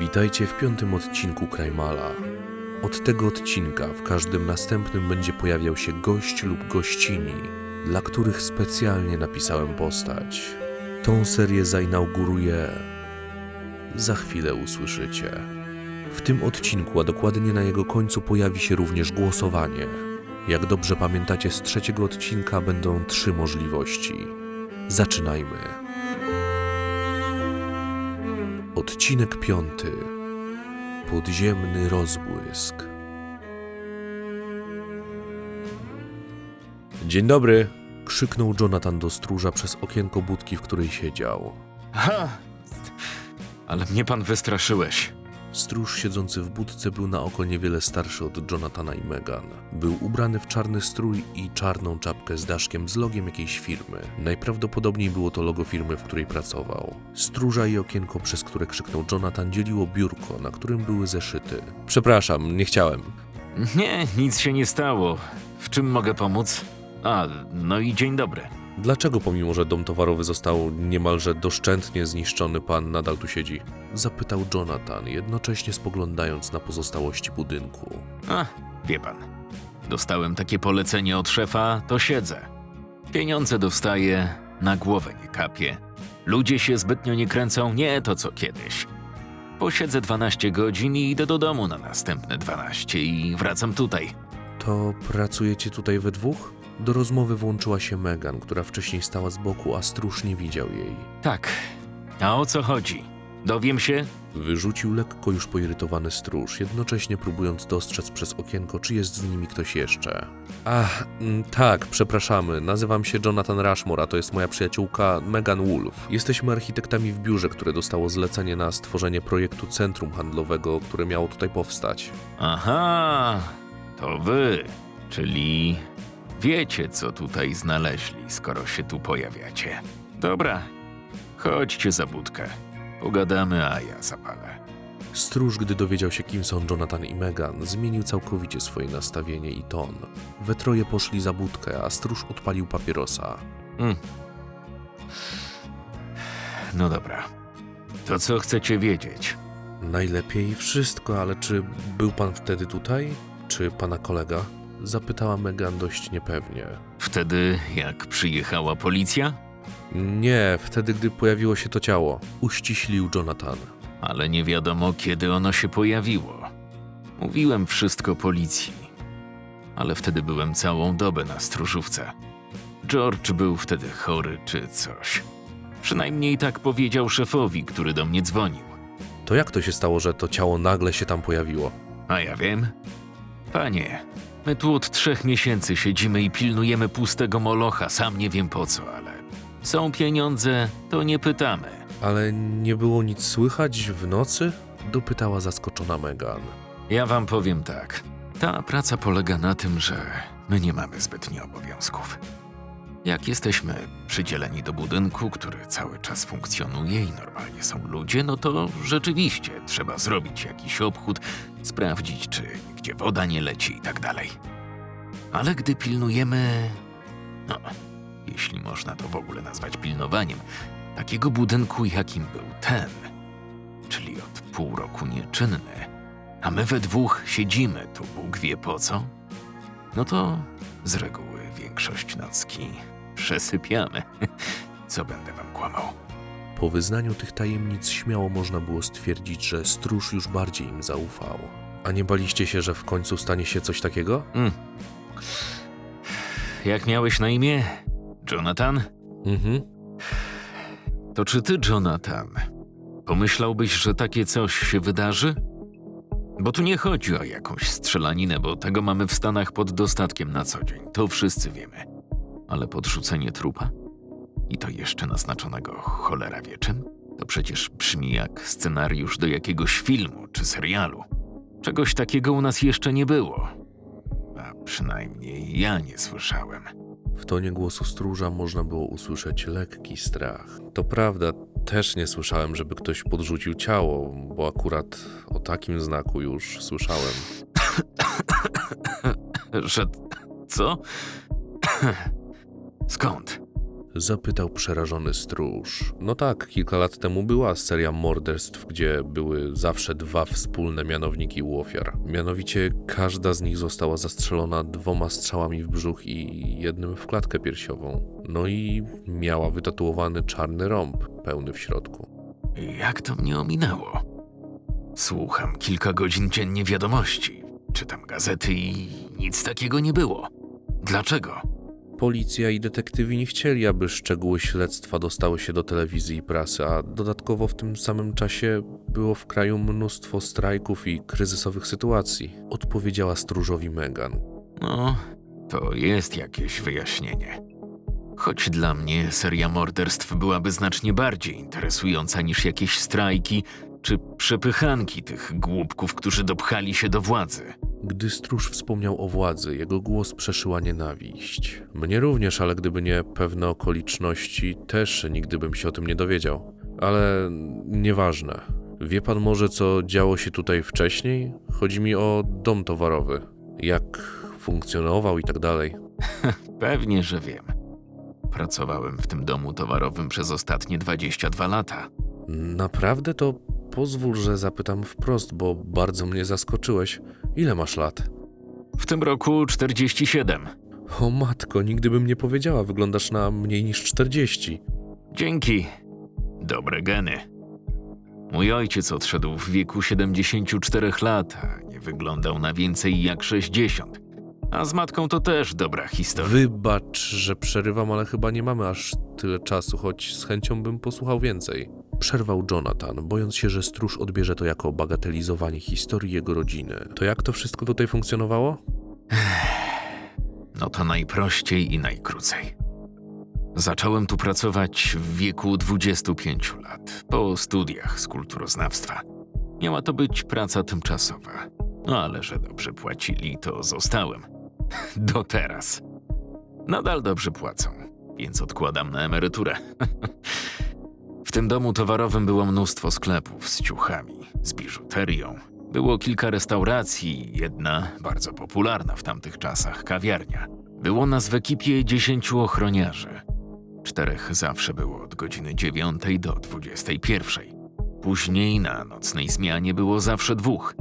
Witajcie w piątym odcinku Krajmala. Od tego odcinka w każdym następnym będzie pojawiał się gość lub gościni, dla których specjalnie napisałem postać. Tą serię zainauguruję. Za chwilę usłyszycie. W tym odcinku, a dokładnie na jego końcu, pojawi się również głosowanie. Jak dobrze pamiętacie z trzeciego odcinka, będą trzy możliwości. Zaczynajmy. Odcinek piąty. Podziemny rozbłysk. Dzień dobry! krzyknął Jonathan do stróża przez okienko budki, w której siedział. Ha! Ale mnie pan wystraszyłeś. Stróż siedzący w budce był na oko niewiele starszy od Jonathana i Megan. Był ubrany w czarny strój i czarną czapkę z daszkiem z logiem jakiejś firmy. Najprawdopodobniej było to logo firmy, w której pracował. Stróża i okienko, przez które krzyknął Jonathan, dzieliło biurko, na którym były zeszyty. Przepraszam, nie chciałem. Nie, nic się nie stało. W czym mogę pomóc? A, no i dzień dobry. Dlaczego pomimo, że dom towarowy został niemalże doszczętnie zniszczony, pan nadal tu siedzi? Zapytał Jonathan, jednocześnie spoglądając na pozostałości budynku. A, wie pan. Dostałem takie polecenie od szefa, to siedzę. Pieniądze dostaję, na głowę nie kapie. Ludzie się zbytnio nie kręcą, nie to co kiedyś. Posiedzę 12 godzin i idę do domu na następne 12 i wracam tutaj. To pracujecie tutaj we dwóch? Do rozmowy włączyła się Megan, która wcześniej stała z boku, a stróż nie widział jej. Tak. A o co chodzi? Dowiem się? Wyrzucił lekko już poirytowany stróż, jednocześnie próbując dostrzec przez okienko, czy jest z nimi ktoś jeszcze. Ach, mm, tak, przepraszamy. Nazywam się Jonathan Rushmore, a to jest moja przyjaciółka Megan Wolf. Jesteśmy architektami w biurze, które dostało zlecenie na stworzenie projektu centrum handlowego, które miało tutaj powstać. Aha, to wy, czyli wiecie, co tutaj znaleźli, skoro się tu pojawiacie. Dobra, chodźcie za budkę. Pogadamy, a ja zapalę. Stróż, gdy dowiedział się, kim są Jonathan i Megan, zmienił całkowicie swoje nastawienie i ton. We troje poszli za budkę, a stróż odpalił papierosa. Mm. No dobra. To co chcecie wiedzieć? Najlepiej wszystko, ale czy był pan wtedy tutaj? Czy pana kolega? Zapytała Megan dość niepewnie. Wtedy, jak przyjechała policja? Nie, wtedy, gdy pojawiło się to ciało. Uściślił Jonathan. Ale nie wiadomo, kiedy ono się pojawiło. Mówiłem wszystko policji. Ale wtedy byłem całą dobę na stróżówce. George był wtedy chory czy coś. Przynajmniej tak powiedział szefowi, który do mnie dzwonił. To jak to się stało, że to ciało nagle się tam pojawiło? A ja wiem. Panie, my tu od trzech miesięcy siedzimy i pilnujemy pustego molocha, sam nie wiem po co, ale są pieniądze, to nie pytamy. Ale nie było nic słychać w nocy? Dopytała zaskoczona Megan. Ja wam powiem tak. Ta praca polega na tym, że my nie mamy zbytnio obowiązków. Jak jesteśmy przydzieleni do budynku, który cały czas funkcjonuje i normalnie są ludzie, no to rzeczywiście trzeba zrobić jakiś obchód, sprawdzić, czy gdzie woda nie leci i tak dalej. Ale gdy pilnujemy. No, jeśli można to w ogóle nazwać pilnowaniem, takiego budynku, jakim był ten, czyli od pół roku nieczynny, a my we dwóch siedzimy tu, Bóg wie po co, no to z reguły większość nocki przesypiamy. Co będę wam kłamał? Po wyznaniu tych tajemnic śmiało można było stwierdzić, że stróż już bardziej im zaufał. A nie baliście się, że w końcu stanie się coś takiego? Mm. Jak miałeś na imię? Jonathan? Mhm. To czy ty, Jonathan, pomyślałbyś, że takie coś się wydarzy? Bo tu nie chodzi o jakąś strzelaninę, bo tego mamy w Stanach pod dostatkiem na co dzień. To wszyscy wiemy. Ale podrzucenie trupa? I to jeszcze naznaczonego cholera wie czym? To przecież brzmi jak scenariusz do jakiegoś filmu czy serialu. Czegoś takiego u nas jeszcze nie było. A przynajmniej ja nie słyszałem. W tonie głosu stróża można było usłyszeć lekki strach. To prawda, też nie słyszałem, żeby ktoś podrzucił ciało, bo akurat o takim znaku już słyszałem. Że co? Skąd? Zapytał przerażony stróż. No tak, kilka lat temu była seria morderstw, gdzie były zawsze dwa wspólne mianowniki u ofiar. Mianowicie każda z nich została zastrzelona dwoma strzałami w brzuch i jednym w klatkę piersiową. No i miała wytatuowany czarny rąb, pełny w środku. Jak to mnie ominęło? Słucham kilka godzin dziennie wiadomości, czytam gazety i nic takiego nie było. Dlaczego? Policja i detektywi nie chcieli, aby szczegóły śledztwa dostały się do telewizji i prasy, a dodatkowo w tym samym czasie było w kraju mnóstwo strajków i kryzysowych sytuacji, odpowiedziała stróżowi Megan. No, to jest jakieś wyjaśnienie. Choć dla mnie seria morderstw byłaby znacznie bardziej interesująca niż jakieś strajki czy przepychanki tych głupków, którzy dopchali się do władzy. Gdy stróż wspomniał o władzy, jego głos przeszyła nienawiść. Mnie również, ale gdyby nie pewne okoliczności, też nigdy bym się o tym nie dowiedział. Ale nieważne. Wie pan może, co działo się tutaj wcześniej? Chodzi mi o dom towarowy. Jak funkcjonował i tak dalej. Pewnie, że wiem. Pracowałem w tym domu towarowym przez ostatnie 22 lata. Naprawdę to pozwól, że zapytam wprost, bo bardzo mnie zaskoczyłeś. Ile masz lat? W tym roku 47. O matko, nigdy bym nie powiedziała, wyglądasz na mniej niż 40. Dzięki. Dobre geny. Mój ojciec odszedł w wieku 74 lat, a nie wyglądał na więcej jak 60. A z matką to też dobra historia. Wybacz, że przerywam, ale chyba nie mamy aż tyle czasu, choć z chęcią bym posłuchał więcej. Przerwał Jonathan, bojąc się, że stróż odbierze to jako bagatelizowanie historii jego rodziny. To jak to wszystko tutaj funkcjonowało? No to najprościej i najkrócej. Zacząłem tu pracować w wieku 25 lat, po studiach z kulturoznawstwa. Miała to być praca tymczasowa, no ale że dobrze płacili, to zostałem. Do teraz. Nadal dobrze płacą, więc odkładam na emeryturę. w tym domu towarowym było mnóstwo sklepów z ciuchami, z biżuterią. Było kilka restauracji, jedna bardzo popularna w tamtych czasach kawiarnia. Było nas w ekipie dziesięciu ochroniarzy. Czterech zawsze było od godziny dziewiątej do dwudziestej pierwszej. Później na nocnej zmianie było zawsze dwóch.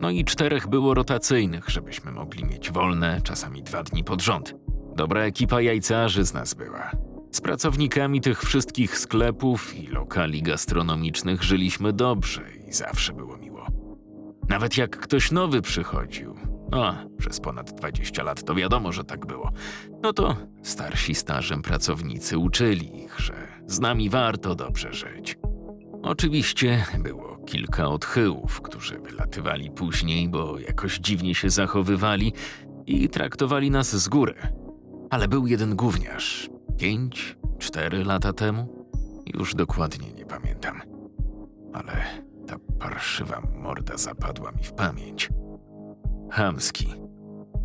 No i czterech było rotacyjnych, żebyśmy mogli mieć wolne, czasami dwa dni pod rząd. Dobra ekipa jajcarzy z nas była. Z pracownikami tych wszystkich sklepów i lokali gastronomicznych żyliśmy dobrze i zawsze było miło. Nawet jak ktoś nowy przychodził, a przez ponad 20 lat to wiadomo, że tak było, no to starsi stażem pracownicy uczyli ich, że z nami warto dobrze żyć. Oczywiście było kilka odchyłów, którzy wylatywali później, bo jakoś dziwnie się zachowywali i traktowali nas z góry. Ale był jeden gówniarz, pięć, cztery lata temu, już dokładnie nie pamiętam. Ale ta parszywa morda zapadła mi w pamięć. Chamski.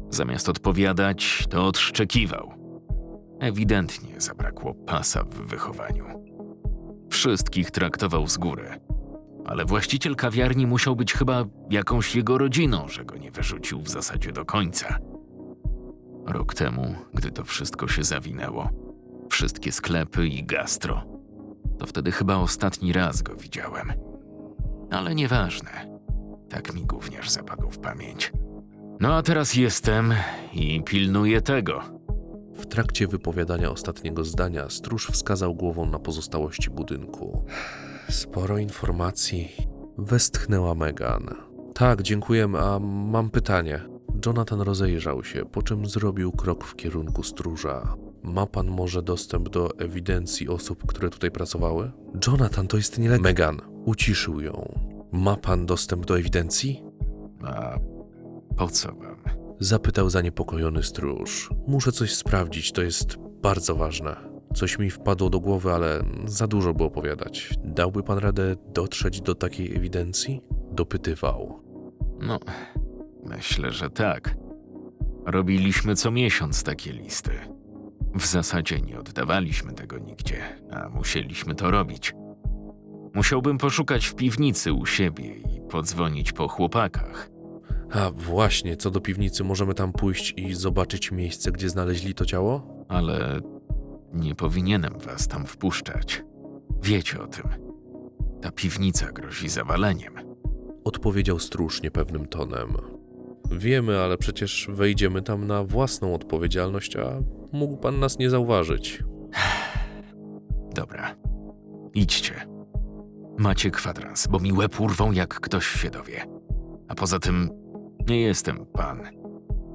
Zamiast odpowiadać, to odszczekiwał. Ewidentnie zabrakło pasa w wychowaniu. Wszystkich traktował z góry. Ale właściciel kawiarni musiał być chyba jakąś jego rodziną, że go nie wyrzucił w zasadzie do końca. Rok temu, gdy to wszystko się zawinęło, wszystkie sklepy i gastro, to wtedy chyba ostatni raz go widziałem. Ale nieważne. Tak mi gówniarz zapadł w pamięć. No a teraz jestem i pilnuję tego. W trakcie wypowiadania ostatniego zdania stróż wskazał głową na pozostałości budynku. Sporo informacji. Westchnęła Megan. Tak, dziękujemy, a mam pytanie. Jonathan rozejrzał się, po czym zrobił krok w kierunku stróża. Ma pan może dostęp do ewidencji osób, które tutaj pracowały? Jonathan, to jest nielegalne. Megan, uciszył ją. Ma pan dostęp do ewidencji? A po co wam? Zapytał zaniepokojony stróż. Muszę coś sprawdzić, to jest bardzo ważne. Coś mi wpadło do głowy, ale za dużo było opowiadać. Dałby pan radę dotrzeć do takiej ewidencji? Dopytywał. No, myślę, że tak. Robiliśmy co miesiąc takie listy. W zasadzie nie oddawaliśmy tego nigdzie, a musieliśmy to robić. Musiałbym poszukać w piwnicy u siebie i podzwonić po chłopakach. A właśnie, co do piwnicy, możemy tam pójść i zobaczyć miejsce, gdzie znaleźli to ciało? Ale Nie powinienem was tam wpuszczać. Wiecie o tym. Ta piwnica grozi zawaleniem. Odpowiedział stróż niepewnym tonem. Wiemy, ale przecież wejdziemy tam na własną odpowiedzialność, a mógł pan nas nie zauważyć. Dobra. Idźcie. Macie kwadrans, bo mi łeb urwą, jak ktoś się dowie. A poza tym, nie jestem pan.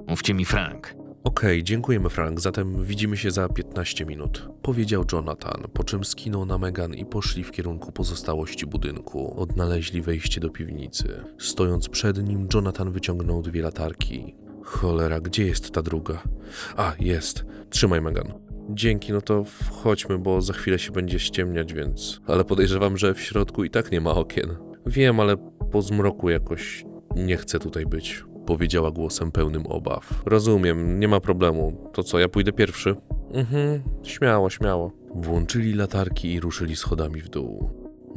Mówcie mi Frank. Okej, dziękujemy Frank, zatem widzimy się za 15 minut. Powiedział Jonathan, po czym skinął na Megan i poszli w kierunku pozostałości budynku. Odnaleźli wejście do piwnicy. Stojąc przed nim, Jonathan wyciągnął dwie latarki. Cholera, gdzie jest ta druga? A, jest. Trzymaj, Megan. Dzięki, no to wchodźmy, bo za chwilę się będzie ściemniać, więc... Ale podejrzewam, że w środku i tak nie ma okien. Wiem, ale po zmroku jakoś nie chcę tutaj być. Powiedziała głosem pełnym obaw. Rozumiem, nie ma problemu. To co, ja pójdę pierwszy? Mhm, śmiało, śmiało. Włączyli latarki i ruszyli schodami w dół.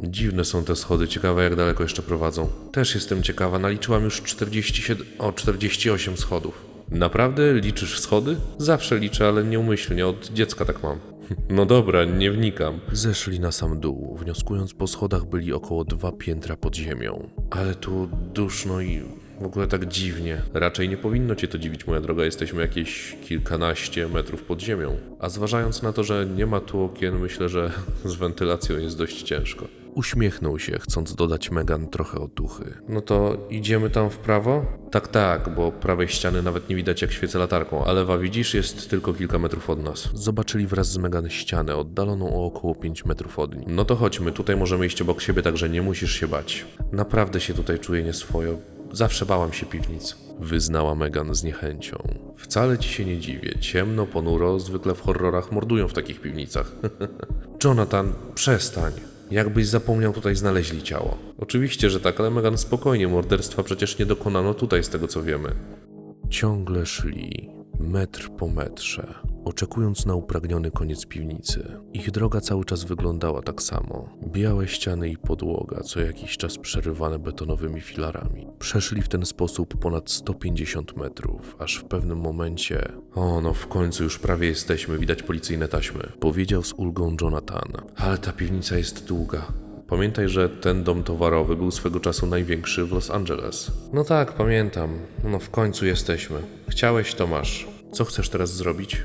Dziwne są te schody, ciekawe jak daleko jeszcze prowadzą. Też jestem ciekawa, naliczyłam już 47, o 48 schodów. Naprawdę liczysz schody? Zawsze liczę, ale nieumyślnie, od dziecka tak mam. No dobra, nie wnikam. Zeszli na sam dół, wnioskując po schodach byli około dwa piętra pod ziemią. Ale tu duszno i w ogóle tak dziwnie. Raczej nie powinno cię to dziwić, moja droga, jesteśmy jakieś kilkanaście metrów pod ziemią. A zważając na to, że nie ma tu okien, myślę, że z wentylacją jest dość ciężko. Uśmiechnął się, chcąc dodać Megan trochę otuchy. No to idziemy tam w prawo? Tak, tak, bo prawej ściany nawet nie widać jak świecę latarką, a lewa widzisz jest tylko kilka metrów od nas. Zobaczyli wraz z Megan ścianę, oddaloną o około 5 metrów od nich. No to chodźmy, tutaj możemy iść obok siebie, także nie musisz się bać. Naprawdę się tutaj czuję nieswojo. Zawsze bałam się piwnic. Wyznała Megan z niechęcią. Wcale ci się nie dziwię. Ciemno, ponuro, zwykle w horrorach mordują w takich piwnicach. Jonathan, przestań. Jakbyś zapomniał, tutaj znaleźli ciało. Oczywiście, że tak, ale Megan spokojnie, morderstwa przecież nie dokonano tutaj, z tego co wiemy. Ciągle szli, metr po metrze, oczekując na upragniony koniec piwnicy. Ich droga cały czas wyglądała tak samo. Białe ściany i podłoga, co jakiś czas przerywane betonowymi filarami. Przeszli w ten sposób ponad 150 metrów, aż w pewnym momencie... O, no w końcu już prawie jesteśmy, widać policyjne taśmy. Powiedział z ulgą Jonathan. Ale ta piwnica jest długa. Pamiętaj, że ten dom towarowy był swego czasu największy w Los Angeles. No tak, pamiętam. No w końcu jesteśmy. Chciałeś, to masz. Co chcesz teraz zrobić?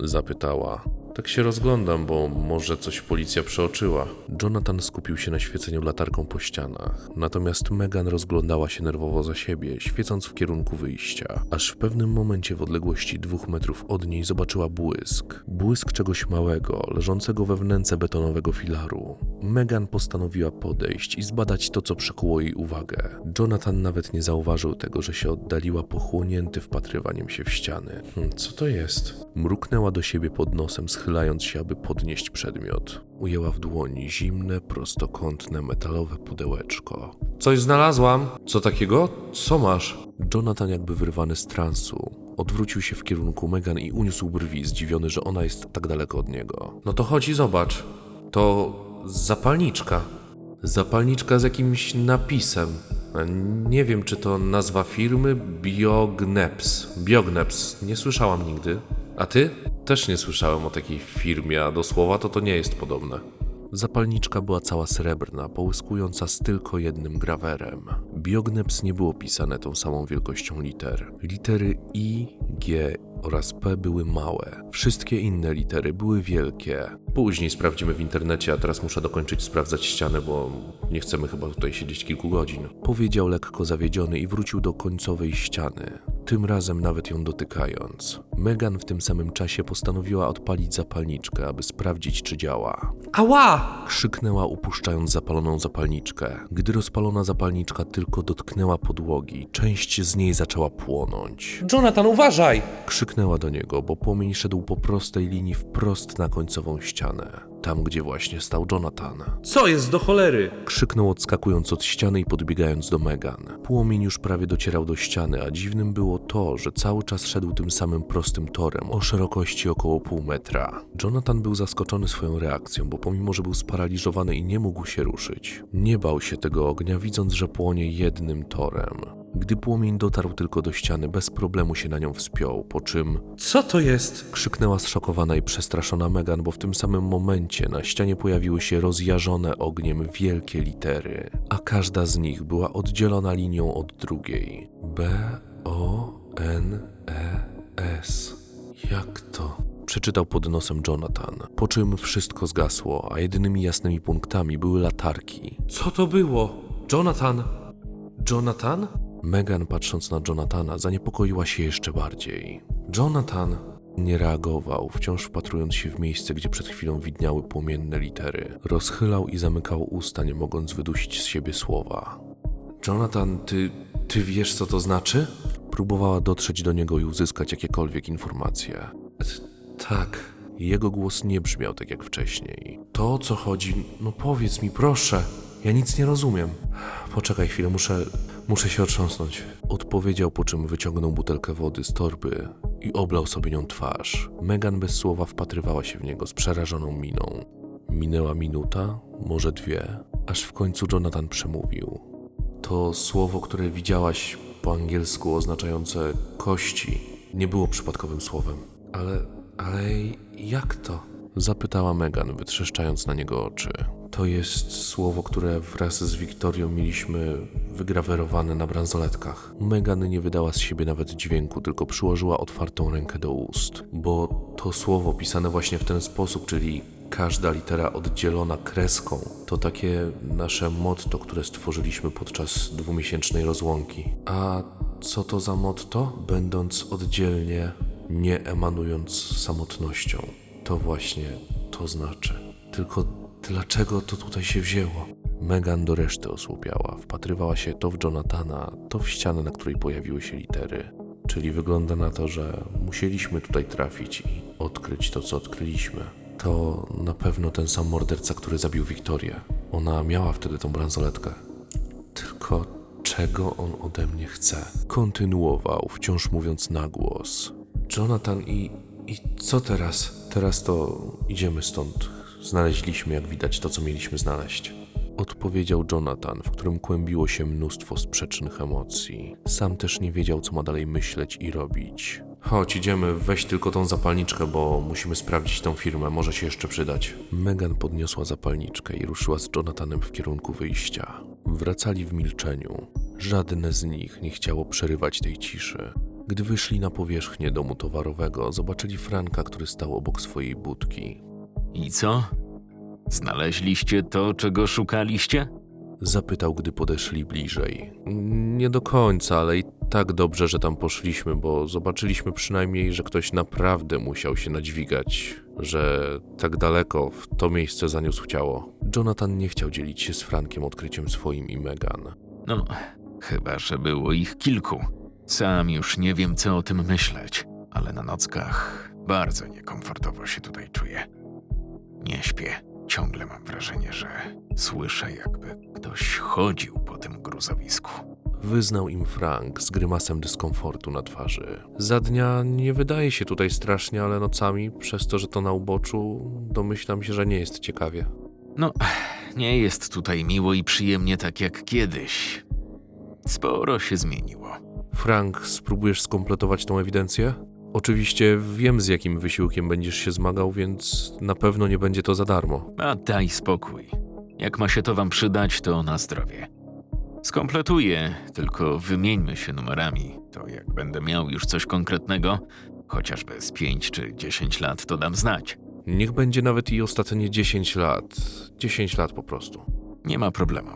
Zapytała. Tak się rozglądam, bo może coś policja przeoczyła. Jonathan skupił się na świeceniu latarką po ścianach, natomiast Megan rozglądała się nerwowo za siebie, świecąc w kierunku wyjścia. Aż w pewnym momencie w odległości dwóch metrów od niej zobaczyła błysk. Błysk czegoś małego, leżącego we wnęce betonowego filaru. Megan postanowiła podejść i zbadać to, co przykuło jej uwagę. Jonathan nawet nie zauważył tego, że się oddaliła pochłonięty wpatrywaniem się w ściany. Hm, co to jest? Mruknęła do siebie pod nosem, schylając się, aby podnieść przedmiot. Ujęła w dłoni zimne, prostokątne, metalowe pudełeczko. Coś znalazłam. Co takiego? Co masz? Jonathan, jakby wyrwany z transu, odwrócił się w kierunku Megan i uniósł brwi, zdziwiony, że ona jest tak daleko od niego. No to chodź i zobacz. To zapalniczka. Zapalniczka z jakimś napisem. Nie wiem, czy to nazwa firmy Biogneps. Biogneps. Nie słyszałam nigdy. A ty? Też nie słyszałem o takiej firmie, a do słowa to to nie jest podobne. Zapalniczka była cała srebrna, połyskująca z tylko jednym grawerem. Biogneps nie było pisane tą samą wielkością liter. Litery I, G oraz P były małe. Wszystkie inne litery były wielkie. Później sprawdzimy w internecie, a teraz muszę dokończyć sprawdzać ścianę, bo nie chcemy chyba tutaj siedzieć kilku godzin. Powiedział lekko zawiedziony i wrócił do końcowej ściany. Tym razem nawet ją dotykając. Megan w tym samym czasie postanowiła odpalić zapalniczkę, aby sprawdzić, czy działa. Ała! Krzyknęła, upuszczając zapaloną zapalniczkę. Gdy rozpalona zapalniczka tylko dotknęła podłogi, część z niej zaczęła płonąć. Jonathan, uważaj! Krzyknęła do niego, bo płomień szedł po prostej linii wprost na końcową ścianę. Tam, gdzie właśnie stał Jonathan. Co jest do cholery? Krzyknął odskakując od ściany i podbiegając do Megan. Płomień już prawie docierał do ściany, a dziwnym było to, że cały czas szedł tym samym prostym torem o szerokości około pół metra. Jonathan był zaskoczony swoją reakcją, bo pomimo, że był sparaliżowany i nie mógł się ruszyć, nie bał się tego ognia, widząc, że płonie jednym torem. Gdy płomień dotarł tylko do ściany, bez problemu się na nią wspiął, po czym Co to jest? krzyknęła zszokowana i przestraszona Megan, bo w tym samym momencie na ścianie pojawiły się rozjażone ogniem wielkie litery, a każda z nich była oddzielona linią od drugiej. B, O, N, E, S. Jak to? Przeczytał pod nosem Jonathan, po czym wszystko zgasło, a jedynymi jasnymi punktami były latarki. Co to było? Jonathan? Jonathan? Megan, patrząc na Jonathana, zaniepokoiła się jeszcze bardziej. Jonathan nie reagował, wciąż wpatrując się w miejsce, gdzie przed chwilą widniały płomienne litery. Rozchylał i zamykał usta, nie mogąc wydusić z siebie słowa. Jonathan, ty. ty wiesz, co to znaczy? Próbowała dotrzeć do niego i uzyskać jakiekolwiek informacje. Tak. Jego głos nie brzmiał tak jak wcześniej. To o co chodzi? No powiedz mi, proszę. Ja nic nie rozumiem. Poczekaj chwilę, muszę. Muszę się otrząsnąć. Odpowiedział, po czym wyciągnął butelkę wody z torby i oblał sobie nią twarz. Megan bez słowa wpatrywała się w niego z przerażoną miną. Minęła minuta, może dwie, aż w końcu Jonathan przemówił. To słowo, które widziałaś po angielsku oznaczające kości, nie było przypadkowym słowem. Ale, ale jak to? Zapytała Megan, wytrzeszczając na niego oczy. To jest słowo, które wraz z Wiktorią mieliśmy wygrawerowane na bransoletkach. Megan nie wydała z siebie nawet dźwięku, tylko przyłożyła otwartą rękę do ust. Bo to słowo pisane właśnie w ten sposób, czyli każda litera oddzielona kreską, to takie nasze motto, które stworzyliśmy podczas dwumiesięcznej rozłąki. A co to za motto? Będąc oddzielnie, nie emanując samotnością. To właśnie to znaczy. Tylko dlaczego to tutaj się wzięło? Megan do reszty osłupiała. Wpatrywała się to w Jonathana, to w ścianę, na której pojawiły się litery. Czyli wygląda na to, że musieliśmy tutaj trafić i odkryć to, co odkryliśmy. To na pewno ten sam morderca, który zabił Wiktorię. Ona miała wtedy tą bransoletkę. Tylko czego on ode mnie chce? Kontynuował, wciąż mówiąc na głos. Jonathan i. i co teraz? Teraz to idziemy stąd. Znaleźliśmy, jak widać, to, co mieliśmy znaleźć. Odpowiedział Jonathan, w którym kłębiło się mnóstwo sprzecznych emocji. Sam też nie wiedział, co ma dalej myśleć i robić. Chodź, idziemy, weź tylko tą zapalniczkę, bo musimy sprawdzić tą firmę, może się jeszcze przydać. Megan podniosła zapalniczkę i ruszyła z Jonathanem w kierunku wyjścia. Wracali w milczeniu. Żadne z nich nie chciało przerywać tej ciszy. Gdy wyszli na powierzchnię domu towarowego, zobaczyli Franka, który stał obok swojej budki. I co? Znaleźliście to, czego szukaliście? Zapytał, gdy podeszli bliżej. Nie do końca, ale i tak dobrze, że tam poszliśmy, bo zobaczyliśmy przynajmniej, że ktoś naprawdę musiał się nadźwigać, że tak daleko w to miejsce zaniósł ciało. Jonathan nie chciał dzielić się z Frankiem odkryciem swoim i Megan. No, chyba, że było ich kilku. Sam już nie wiem, co o tym myśleć, ale na nockach bardzo niekomfortowo się tutaj czuję. Nie śpię. Ciągle mam wrażenie, że słyszę, jakby ktoś chodził po tym gruzowisku. Wyznał im Frank z grymasem dyskomfortu na twarzy. Za dnia nie wydaje się tutaj strasznie, ale nocami, przez to, że to na uboczu, domyślam się, że nie jest ciekawie. No, nie jest tutaj miło i przyjemnie tak jak kiedyś. Sporo się zmieniło. Frank, spróbujesz skompletować tą ewidencję? Oczywiście wiem, z jakim wysiłkiem będziesz się zmagał, więc na pewno nie będzie to za darmo. A daj spokój. Jak ma się to wam przydać, to na zdrowie. Skompletuję, tylko wymieńmy się numerami. To jak będę miał już coś konkretnego, chociażby z 5 czy 10 lat, to dam znać. Niech będzie nawet i ostatnie 10 lat. 10 lat po prostu. Nie ma problemu.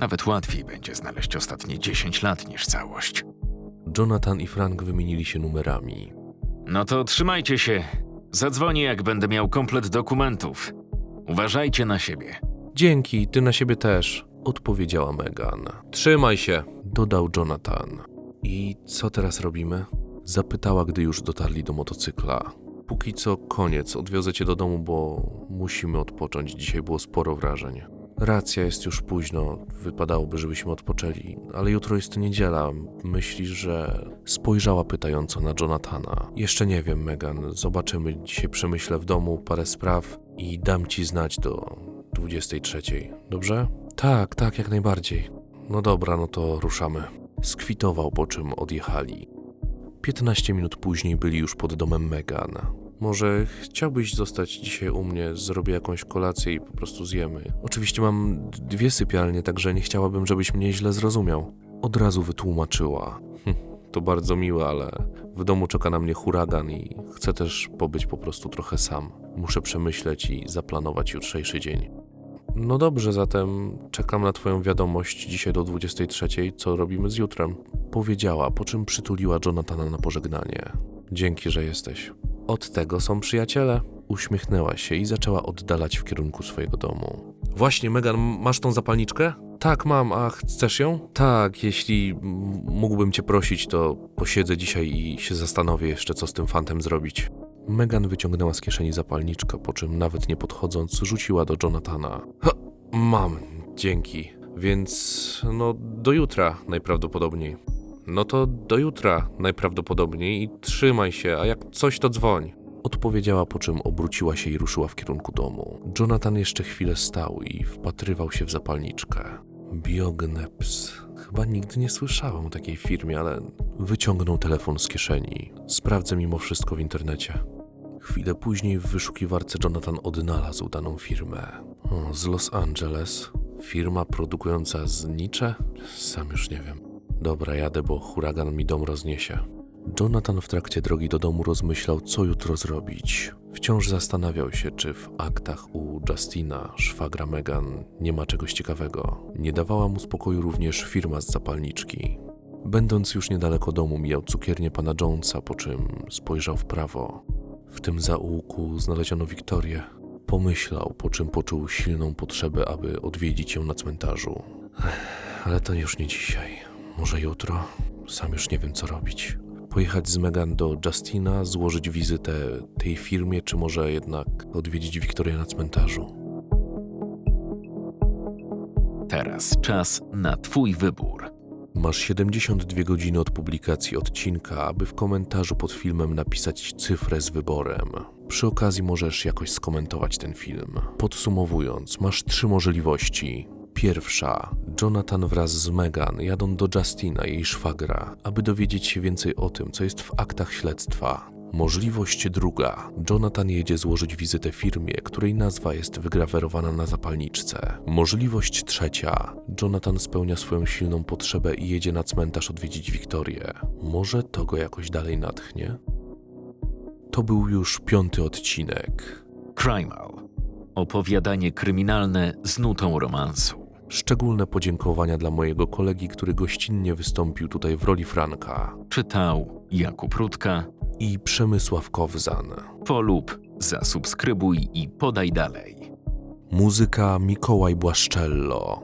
Nawet łatwiej będzie znaleźć ostatnie 10 lat niż całość. Jonathan i Frank wymienili się numerami. No to trzymajcie się. Zadzwonię, jak będę miał komplet dokumentów. Uważajcie na siebie. Dzięki, ty na siebie też, odpowiedziała Megan. Trzymaj się, dodał Jonathan. I co teraz robimy? Zapytała, gdy już dotarli do motocykla. Póki co koniec, odwiozę cię do domu, bo musimy odpocząć. Dzisiaj było sporo wrażeń. Racja, jest już późno, wypadałoby, żebyśmy odpoczęli, ale jutro jest niedziela. Myślisz, że. Spojrzała pytająco na Jonathana. Jeszcze nie wiem, Megan. Zobaczymy. Dzisiaj przemyślę w domu parę spraw i dam ci znać do 23. Dobrze? Tak, tak, jak najbardziej. No dobra, no to ruszamy. Skwitował, po czym odjechali. 15 minut później byli już pod domem Megan. Może chciałbyś zostać dzisiaj u mnie, zrobię jakąś kolację i po prostu zjemy. Oczywiście mam dwie sypialnie, także nie chciałabym, żebyś mnie źle zrozumiał. Od razu wytłumaczyła. Hm, to bardzo miłe, ale w domu czeka na mnie huragan i chcę też pobyć po prostu trochę sam. Muszę przemyśleć i zaplanować jutrzejszy dzień. No dobrze, zatem czekam na Twoją wiadomość dzisiaj do 23, co robimy z jutrem. Powiedziała, po czym przytuliła Jonathana na pożegnanie. Dzięki, że jesteś. Od tego są przyjaciele. Uśmiechnęła się i zaczęła oddalać w kierunku swojego domu. Właśnie, Megan, masz tą zapalniczkę? Tak, mam, a chcesz ją? Tak, jeśli mógłbym cię prosić, to posiedzę dzisiaj i się zastanowię jeszcze, co z tym fantem zrobić. Megan wyciągnęła z kieszeni zapalniczkę, po czym nawet nie podchodząc, rzuciła do Jonathana. Ha, mam, dzięki. Więc no do jutra najprawdopodobniej. No to do jutra najprawdopodobniej i trzymaj się, a jak coś to dzwoń. Odpowiedziała, po czym obróciła się i ruszyła w kierunku domu. Jonathan jeszcze chwilę stał i wpatrywał się w zapalniczkę. Biogneps. Chyba nigdy nie słyszałem o takiej firmie, ale wyciągnął telefon z kieszeni. Sprawdzę mimo wszystko w internecie. Chwilę później w wyszukiwarce Jonathan odnalazł daną firmę. Z Los Angeles. Firma produkująca znicze? Sam już nie wiem. Dobra, jadę, bo huragan mi dom rozniesie. Jonathan w trakcie drogi do domu rozmyślał, co jutro zrobić. Wciąż zastanawiał się, czy w aktach u Justina, szwagra Megan, nie ma czegoś ciekawego. Nie dawała mu spokoju również firma z zapalniczki. Będąc już niedaleko domu, mijał cukiernię pana Jonesa, po czym spojrzał w prawo. W tym zaułku znaleziono Wiktorię. Pomyślał, po czym poczuł silną potrzebę, aby odwiedzić ją na cmentarzu. Ale to już nie dzisiaj. Może jutro? Sam już nie wiem, co robić. Pojechać z Megan do Justina, złożyć wizytę tej firmie, czy może jednak odwiedzić Wiktorię na cmentarzu? Teraz czas na Twój wybór. Masz 72 godziny od publikacji odcinka, aby w komentarzu pod filmem napisać cyfrę z wyborem. Przy okazji możesz jakoś skomentować ten film. Podsumowując, masz trzy możliwości. Pierwsza. Jonathan wraz z Megan jadą do Justina, jej szwagra, aby dowiedzieć się więcej o tym, co jest w aktach śledztwa. Możliwość druga. Jonathan jedzie złożyć wizytę firmie, której nazwa jest wygrawerowana na zapalniczce. Możliwość trzecia. Jonathan spełnia swoją silną potrzebę i jedzie na cmentarz odwiedzić Wiktorię. Może to go jakoś dalej natchnie? To był już piąty odcinek. Crimal. Opowiadanie kryminalne z nutą romansu. Szczególne podziękowania dla mojego kolegi, który gościnnie wystąpił tutaj w roli Franka Czytał Jakub Rutka. i Przemysław Kowzan. Polub, zasubskrybuj i podaj dalej. Muzyka Mikołaj Błaszczello.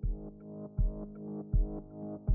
Thank you.